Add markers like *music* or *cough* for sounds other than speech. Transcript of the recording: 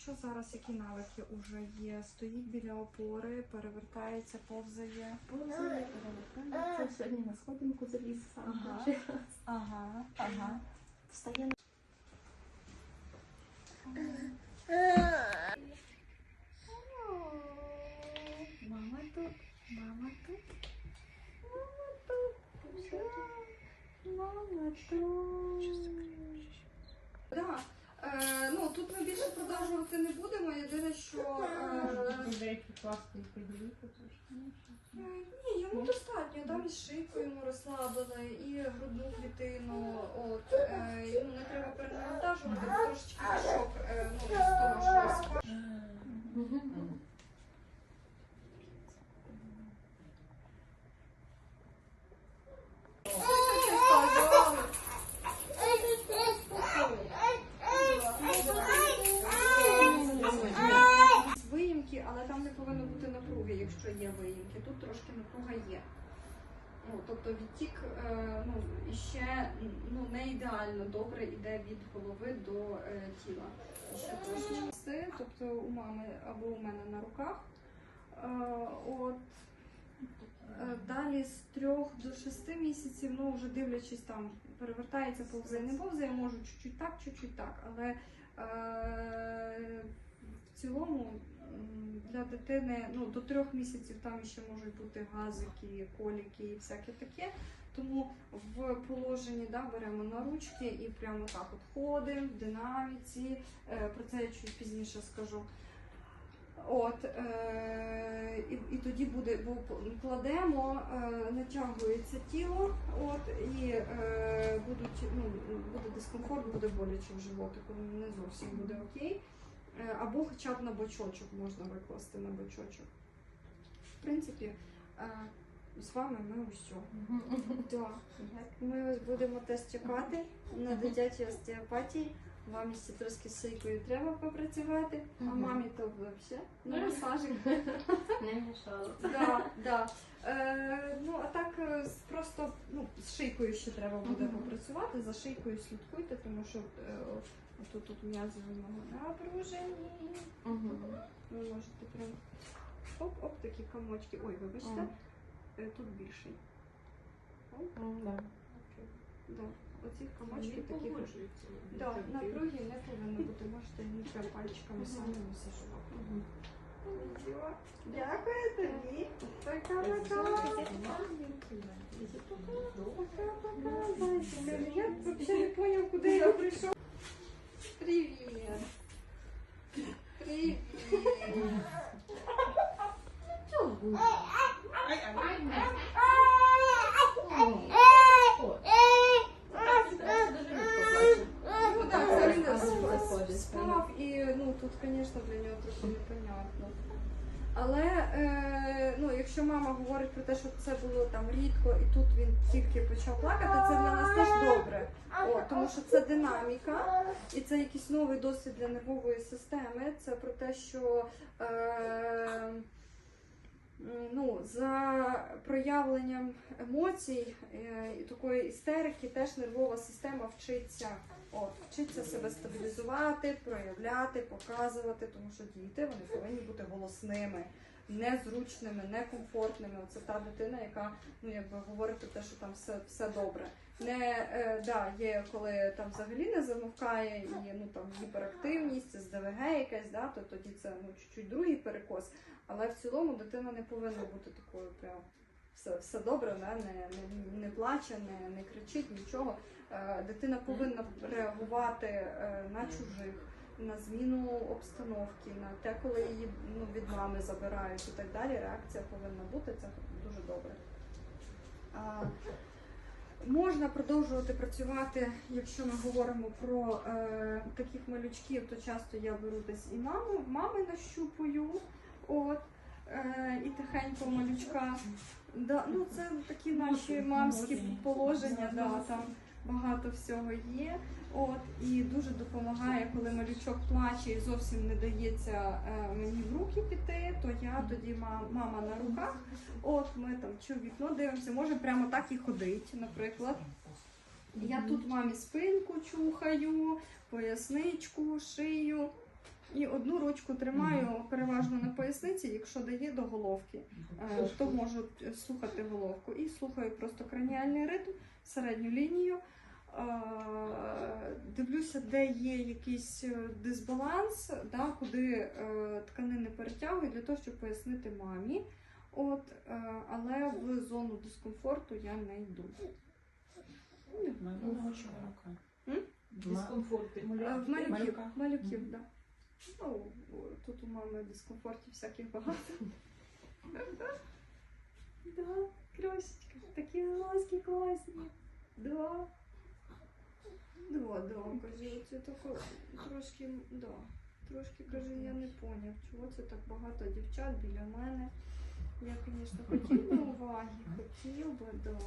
що зараз, які навики вже є? Стоїть біля опори, перевертається, повзає. Повзає, перевертається. Сьогодні на сходинку заліз сам. Ага. перший раз. Ага, ага. Встає на Мама тут, мама тут, мама тут, мама тут. Да. Е, ну, тут ми більше продовжувати не будемо. Єдине, що е, і поділити трошки. ні, йому достатньо. Там і шийку йому і грудну клітину. От, е, ну, не треба перенавантажувати, трошечки пішов. е, ну, з того, що спа- Виїмки, але там не повинно бути напруги, якщо є виїмки. Тут трошки напруга є. Ну, тобто відтік е, ну, іще ну, не ідеально добре йде від голови до е, тіла. Ще трошечки. Тобто у мами або у мене на руках. Е, от. Е, Далі з трьох до шести місяців, ну вже дивлячись там, перевертається, повзає, не повзає, можу чуть-чуть так, чуть-чуть так. Але е, в цілому для дитини ну, до трьох місяців там ще можуть бути газики, коліки і всяке таке. Тому в положенні да, беремо на ручки і прямо так от ходимо в динаміці. Е, Про це я чуть пізніше скажу. От, е, і, і тоді буде, бо кладемо, е, натягується тіло, от, і е, будуть, ну, буде дискомфорт, буде боляче в животику, не зовсім буде окей. Е, або хоча б на бочочок можна викласти на бочочок. В принципі, е, з вами ми усьо. Да. Ми будемо тест чекати на дитячій остеопатії. Мамі ще трошки з шийкою треба попрацювати, а мамі то взагалі на масажик. *laughs* Не мішало. Да, да. Е, ну, а так е, з- просто ну, з шийкою ще треба буде Мгм. попрацювати. За шийкою слідкуйте, тому що е, тут, тут м'язи вимогу напружені. Ви можете прям оп-оп, такі комочки. Ой, вибачте, е, тут більший. Оп, да. Оці комочки такі. Да, напруги не повинно бути, можете ніби пальчиками самі масажувати. Нічого. Дякую тобі. Пока-пока. Пока-пока. Зайчик, Я вообще не понял, куда я пришел. Привет. Привет. Ну да, це він сп- і ну тут, звісно, для нього трохи непонятно. Але е, ну, якщо мама говорить про те, що це було там рідко, і тут він тільки почав плакати, це для нас теж добре. О, тому що це динаміка, і це якийсь новий досвід для нервової системи. Це про те, що е, ну, за проявленням емоцій е, і такої істерики теж нервова система вчиться. От, вчиться себе стабілізувати, проявляти, показувати, тому що діти вони повинні бути голосними, незручними, некомфортними. Це та дитина, яка ну якби говорить про те, що там все, все добре. Не е, да, є коли там взагалі не замовкає і ну там гіперактивність, СДВГ якась, да, то тоді це ну чуть-чуть другий перекос. Але в цілому дитина не повинна бути такою прям. Все, все добре, да? не, не, не плаче, не, не кричить, нічого. Е, Дитина повинна реагувати е, на чужих, на зміну обстановки, на те, коли її ну, від мами забирають і так далі. Реакція повинна бути, це дуже добре. А, Можна продовжувати працювати, якщо ми говоримо про е, таких малючків, то часто я беру десь і маму, мами нащупую, от, і тихенько малючка. Да, ну це такі наші мамські положення, да, там багато всього є. От, і дуже допомагає, коли малючок плаче і зовсім не дається е, мені в руки піти, то я тоді ма- мама на руках. От ми там чи вікно дивимося, може прямо так і ходить, наприклад. Я тут мамі спинку чухаю, поясничку, шию. І одну ручку тримаю переважно на поясниці, якщо дає до головки, е, то можу слухати головку. І слухаю просто краніальний ритм, середню лінію. Е, Дивлюся, де є якийсь е, дисбаланс, да, куди тканини перетягують для того, щоб пояснити мамі. От, але в зону дискомфорту я не йду. М? Дискомфорт. В малюків, малюків, да. Ну, тут у мами дискомфортів всяких багато. Да, красочка, такі глазки класні. Да. Да, да, каже, це тако трошки, да. Трошки каже, я не поняв, чого це так багато дівчат біля мене. Я, звісно, хотів би уваги, хотів би, да.